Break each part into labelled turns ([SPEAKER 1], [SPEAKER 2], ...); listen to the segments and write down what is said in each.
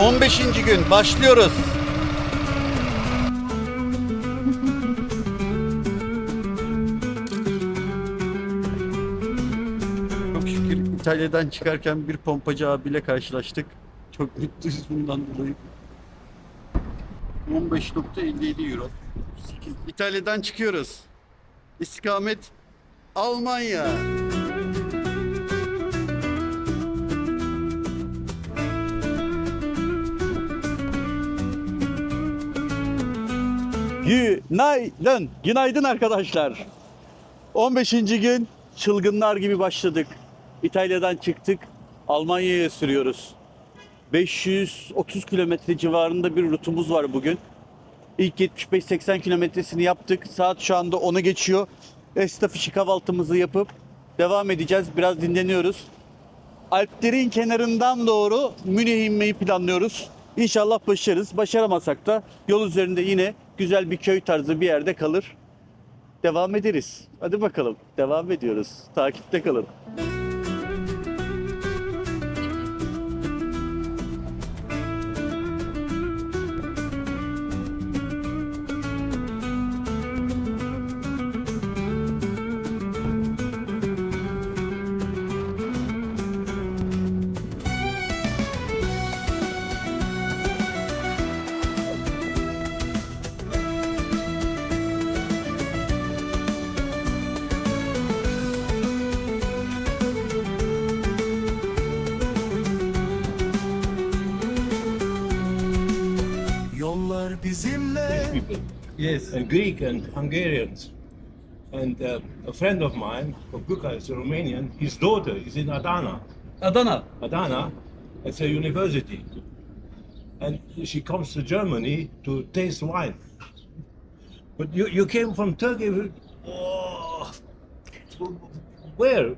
[SPEAKER 1] 15. gün başlıyoruz. Çok şükür İtalya'dan çıkarken bir pompacı abiyle karşılaştık. Çok mutluyuz bundan dolayı. 15.57 euro. 8. İtalya'dan çıkıyoruz. İstikamet Almanya. Günaydın. Günaydın arkadaşlar. 15. gün çılgınlar gibi başladık. İtalya'dan çıktık. Almanya'ya sürüyoruz. 530 kilometre civarında bir rutumuz var bugün. İlk 75-80 kilometresini yaptık. Saat şu anda 10'u geçiyor. Estafişi kahvaltımızı yapıp devam edeceğiz. Biraz dinleniyoruz. Alplerin kenarından doğru Münih'e inmeyi planlıyoruz. İnşallah başarırız. Başaramasak da yol üzerinde yine güzel bir köy tarzı bir yerde kalır. Devam ederiz. Hadi bakalım. Devam ediyoruz. Takipte kalın.
[SPEAKER 2] Yes.
[SPEAKER 3] and Greek and Hungarians. And uh, a friend of mine, Okuka, is a Romanian, his daughter is in Adana.
[SPEAKER 2] Adana.
[SPEAKER 3] Adana, it's a university. And she comes to Germany to taste wine. But you, you came from Turkey. Oh, where?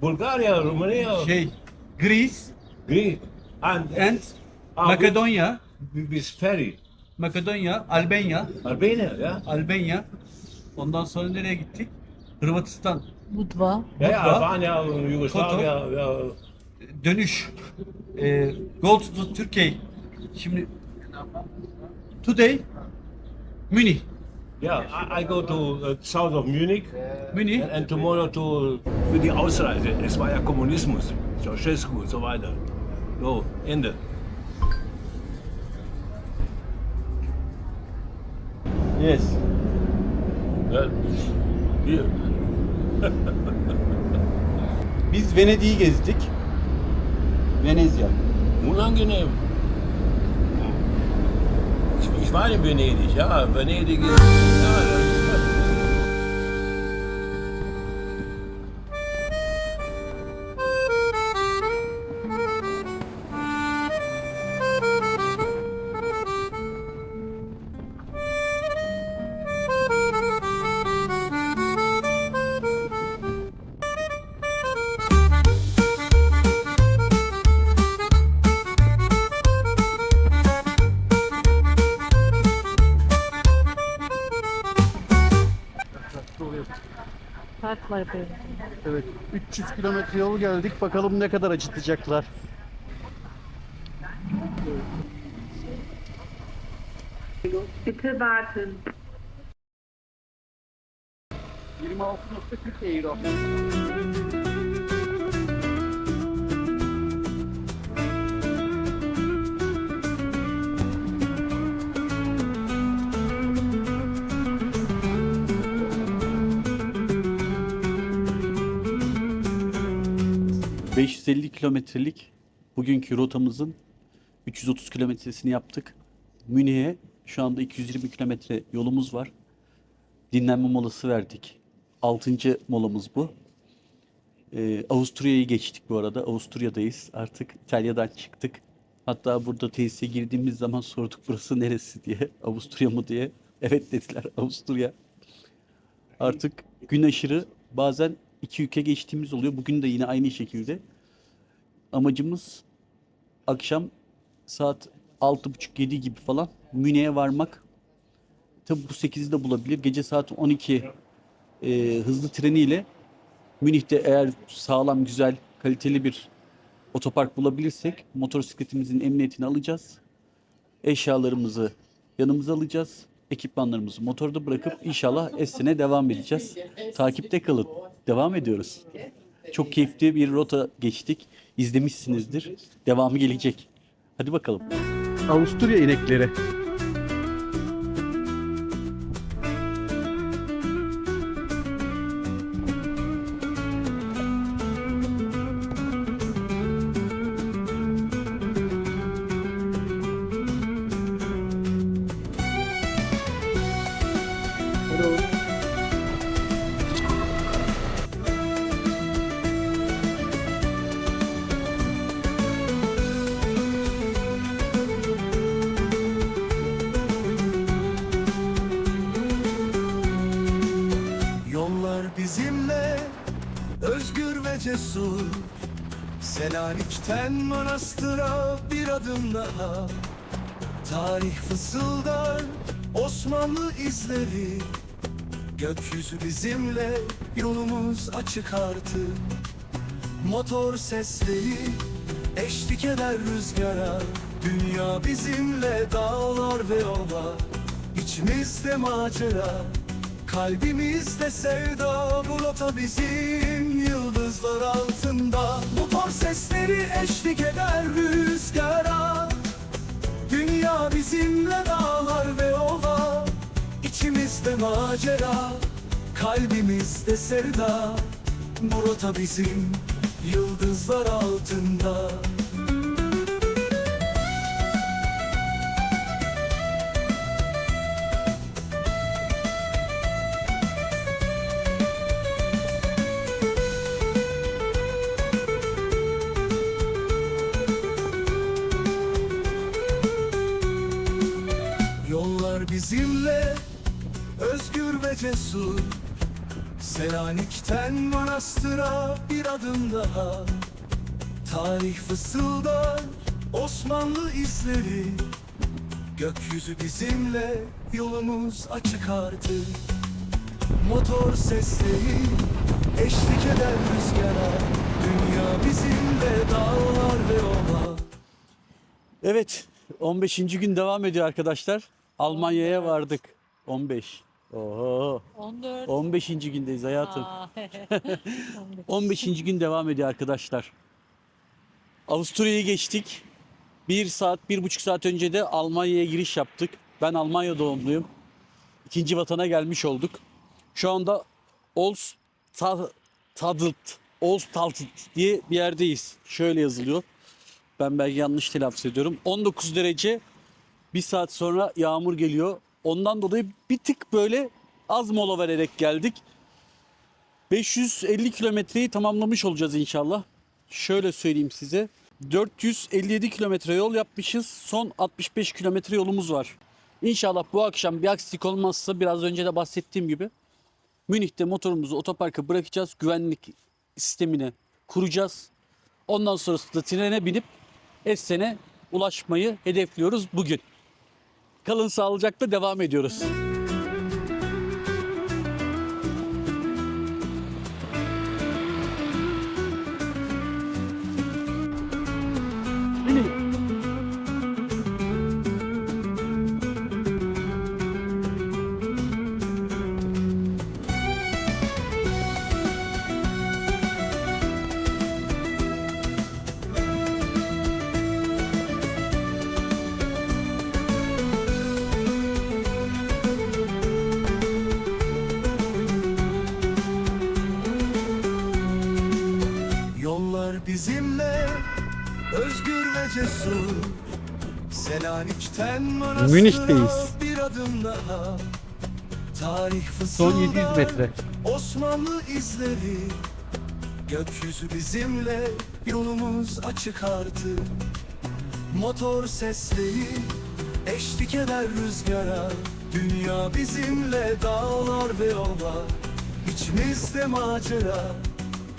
[SPEAKER 3] Bulgaria, Romania,
[SPEAKER 2] Şey, Greece
[SPEAKER 3] Greek. And,
[SPEAKER 2] and Makedonya.
[SPEAKER 3] with, with ferry.
[SPEAKER 2] Makedonya, Albanya,
[SPEAKER 3] Albania, yeah?
[SPEAKER 2] Albanya. Ondan sonra nereye gittik? Hırvatistan.
[SPEAKER 4] Budva.
[SPEAKER 3] Yeah, yeah,
[SPEAKER 2] Budva.
[SPEAKER 3] Albania, Yugoslavia, yeah.
[SPEAKER 2] Dönüş. E, go to Turkey. Şimdi today Münih.
[SPEAKER 3] Yeah, I, I go to uh, south of Munich
[SPEAKER 2] Münih.
[SPEAKER 3] and, and tomorrow to für die Ausreise. Es war ja Kommunismus, Ceausescu und so weiter. So, Ende.
[SPEAKER 1] Yes.
[SPEAKER 3] Ja, hier.
[SPEAKER 1] Biz Venedik'i gezdik. Venezia.
[SPEAKER 3] Unangenehm. Ich, ich war in Venedig, ja. Venedig ist
[SPEAKER 4] Yapıyoruz.
[SPEAKER 1] Evet. 300 kilometre yol geldik. Bakalım ne kadar acıtacaklar.
[SPEAKER 5] Bitte warten.
[SPEAKER 1] 26.40 euro. ...550 kilometrelik bugünkü rotamızın 330 kilometresini yaptık. Münih'e şu anda 220 kilometre yolumuz var. Dinlenme molası verdik. Altıncı molamız bu. Ee, Avusturya'yı geçtik bu arada. Avusturya'dayız. Artık İtalya'dan çıktık. Hatta burada tesise girdiğimiz zaman sorduk burası neresi diye. Avusturya mı diye. Evet dediler Avusturya. Artık gün aşırı bazen iki ülke geçtiğimiz oluyor. Bugün de yine aynı şekilde. Amacımız akşam saat 6.30-7 gibi falan Münih'e varmak. Tabi bu 8'i de bulabilir. Gece saat 12 e, hızlı treniyle Münih'te eğer sağlam, güzel, kaliteli bir otopark bulabilirsek motosikletimizin emniyetini alacağız. Eşyalarımızı yanımıza alacağız. Ekipmanlarımızı motorda bırakıp inşallah Esen'e devam edeceğiz. Takipte kalın. Devam ediyoruz. Çok keyifli bir rota geçtik. İzlemişsinizdir. Devamı gelecek. Hadi bakalım. Avusturya inekleri.
[SPEAKER 6] Cesur. Selanik'ten manastıra bir adım daha. Tarih fısıldar Osmanlı izleri. Gökyüzü bizimle yolumuz açık artık. Motor sesleri eşlik eder rüzgara. Dünya bizimle dağlar ve yollar İçimizde macera Kalbimizde sevda. Bu rota bizim yıldızlar altında. Motor sesleri eşlik eder rüzgara. Dünya bizimle dağlar ve ova. İçimizde macera Kalbimizde sevda. Bu rota bizim yıldızlar altında daha Tarih fısıldar Osmanlı izleri Gökyüzü bizimle yolumuz açık artık Motor sesleri eşlik eder rüzgara Dünya bizimle dağlar ve ova
[SPEAKER 1] Evet, 15. gün devam ediyor arkadaşlar. Almanya'ya vardık. 15. Oho.
[SPEAKER 4] 14.
[SPEAKER 1] 15. gündeyiz hayatım.
[SPEAKER 4] Aa,
[SPEAKER 1] 15. gün devam ediyor arkadaşlar. Avusturya'yı geçtik. Bir saat, bir buçuk saat önce de Almanya'ya giriş yaptık. Ben Almanya doğumluyum. İkinci vatana gelmiş olduk. Şu anda Olstadelt, Olstadelt diye bir yerdeyiz. Şöyle yazılıyor. Ben belki yanlış telaffuz ediyorum. 19 derece bir saat sonra yağmur geliyor. Ondan dolayı bir tık böyle az mola vererek geldik. 550 kilometreyi tamamlamış olacağız inşallah. Şöyle söyleyeyim size. 457 kilometre yol yapmışız. Son 65 kilometre yolumuz var. İnşallah bu akşam bir aksilik olmazsa biraz önce de bahsettiğim gibi Münih'te motorumuzu otoparka bırakacağız. Güvenlik sistemini kuracağız. Ondan sonrasında trene binip Essen'e ulaşmayı hedefliyoruz bugün. Kalın sağlıcakla devam ediyoruz.
[SPEAKER 6] Cesur. Selanik'ten
[SPEAKER 1] Münih'teyiz.
[SPEAKER 6] bir adım daha. Tarih
[SPEAKER 1] Son 700
[SPEAKER 6] fısıldar
[SPEAKER 1] metre.
[SPEAKER 6] Osmanlı izleri. Gökyüzü bizimle yolumuz açık artık. Motor sesleri eşlik eder rüzgara. Dünya bizimle dağlar ve yollar İçimizde macera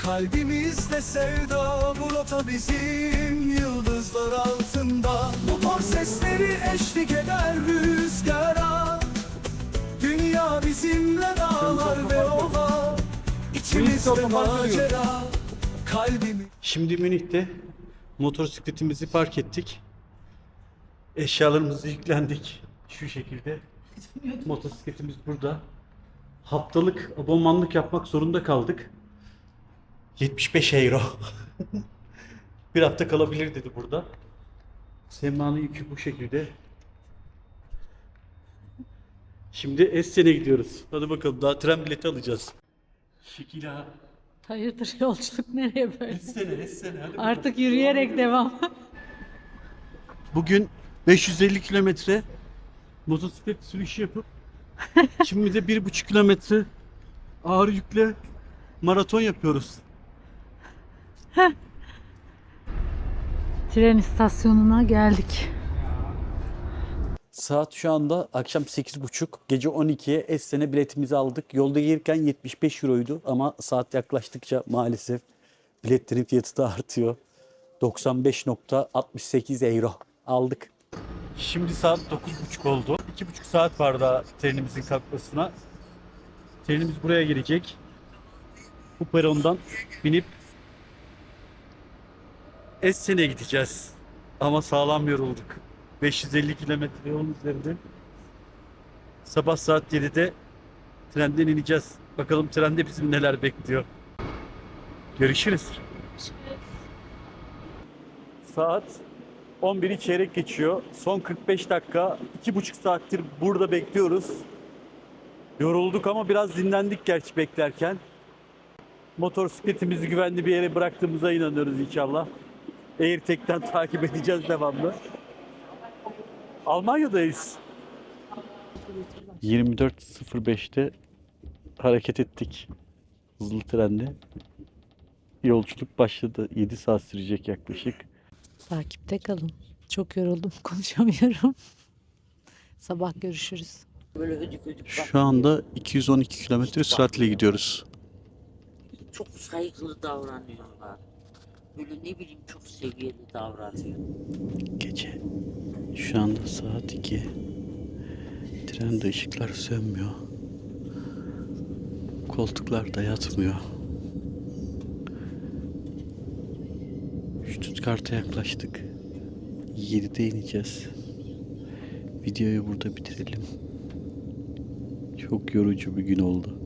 [SPEAKER 6] Kalbimizde sevda Bu rota bizim yıldızlar altında Motor sesleri eşlik eder rüzgara Dünya bizimle dağlar ve ova İçimizde macera Kalbimiz
[SPEAKER 1] Şimdi Münih'te Motosikletimizi park ettik. Eşyalarımızı yüklendik. Şu şekilde. Motosikletimiz burada. Haftalık abonmanlık yapmak zorunda kaldık. 75 euro. bir hafta kalabilir dedi burada. Sema'nın yükü bu şekilde. Şimdi Essen'e gidiyoruz. Hadi bakalım daha tren bileti alacağız. Şekila.
[SPEAKER 4] Hayırdır yolculuk nereye böyle?
[SPEAKER 1] Essen'e, Essen'e. Hadi bakalım.
[SPEAKER 4] Artık yürüyerek devam.
[SPEAKER 1] Bugün 550 kilometre motosiklet sürüşü yapıp şimdi de bir buçuk kilometre ağır yükle maraton yapıyoruz.
[SPEAKER 4] Tren istasyonuna geldik.
[SPEAKER 1] Saat şu anda akşam 8.30. Gece 12'ye Essen'e biletimizi aldık. Yolda gelirken 75 euroydu ama saat yaklaştıkça maalesef biletlerin fiyatı da artıyor. 95.68 euro aldık. Şimdi saat 9.30 oldu. 2.5 saat var daha trenimizin kalkmasına. Trenimiz buraya gelecek. Bu perondan binip Essen'e gideceğiz. Ama sağlam yorulduk. 550 kilometre yolun üzerinde. Sabah saat 7'de trenden ineceğiz. Bakalım trende bizim neler bekliyor. Görüşürüz. Saat 11'i çeyrek geçiyor. Son 45 dakika, 2,5 saattir burada bekliyoruz. Yorulduk ama biraz dinlendik gerçi beklerken. Motosikletimizi güvenli bir yere bıraktığımıza inanıyoruz inşallah. AirTag'den takip edeceğiz devamlı. Almanya'dayız. 24.05'te hareket ettik. Hızlı trenle. Yolculuk başladı. 7 saat sürecek yaklaşık.
[SPEAKER 4] Takipte kalın. Çok yoruldum konuşamıyorum. Sabah görüşürüz.
[SPEAKER 1] Şu anda 212 kilometre süratle gidiyoruz.
[SPEAKER 7] çok saygılı davranıyorlar. Böyle ne bileyim çok seviyeli davranıyor.
[SPEAKER 1] Gece. Şu anda saat 2. Trende ışıklar sönmüyor. Koltuklar da yatmıyor. Stuttgart'a yaklaştık. 7'de ineceğiz. Videoyu burada bitirelim. Çok yorucu bir gün oldu.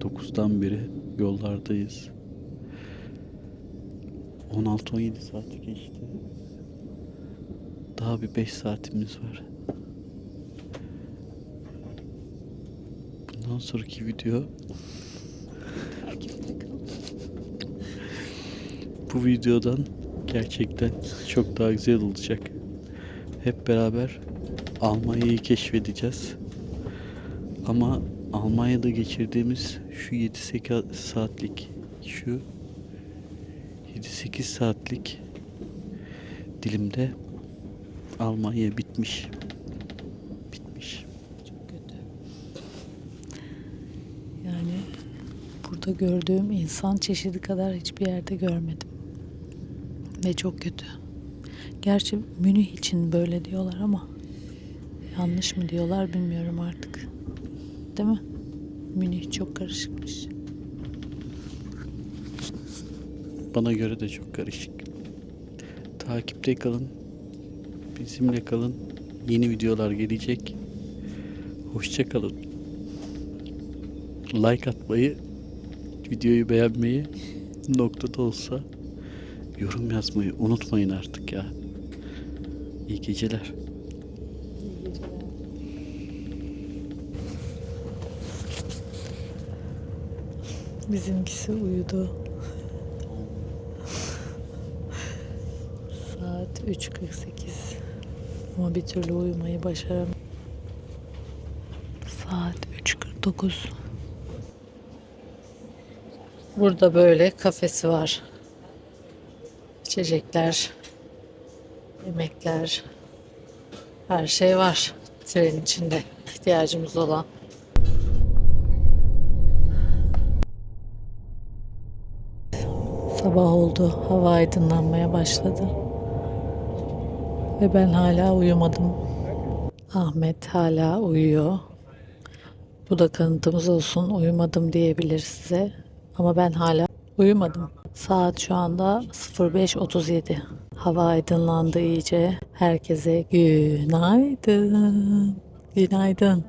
[SPEAKER 1] 9'dan beri yollardayız. 16-17 saati geçti. Daha bir 5 saatimiz var. Bundan sonraki video bu videodan gerçekten çok daha güzel olacak. Hep beraber Almanya'yı keşfedeceğiz. Ama Almanya'da geçirdiğimiz şu 7-8 saatlik şu 7-8 saatlik dilimde Almanya bitmiş. Bitmiş.
[SPEAKER 4] Çok kötü. Yani burada gördüğüm insan çeşidi kadar hiçbir yerde görmedim. Ve çok kötü. Gerçi Münih için böyle diyorlar ama yanlış mı diyorlar bilmiyorum artık. Değil mi? Münih çok karışıkmış.
[SPEAKER 1] Bana göre de çok karışık. Takipte kalın. Bizimle kalın. Yeni videolar gelecek. Hoşça kalın. Like atmayı, videoyu beğenmeyi, noktada olsa yorum yazmayı unutmayın artık ya. İyi geceler.
[SPEAKER 4] Bizimkisi uyudu. Saat 3.48. Ama bir türlü uyumayı başaram. Saat 3.49. Burada böyle kafesi var. İçecekler, yemekler, her şey var tren içinde ihtiyacımız olan. Sabah oldu. Hava aydınlanmaya başladı. Ve ben hala uyumadım. Ahmet hala uyuyor. Bu da kanıtımız olsun. Uyumadım diyebilir size. Ama ben hala uyumadım. Saat şu anda 05.37. Hava aydınlandı iyice. Herkese günaydın. Günaydın.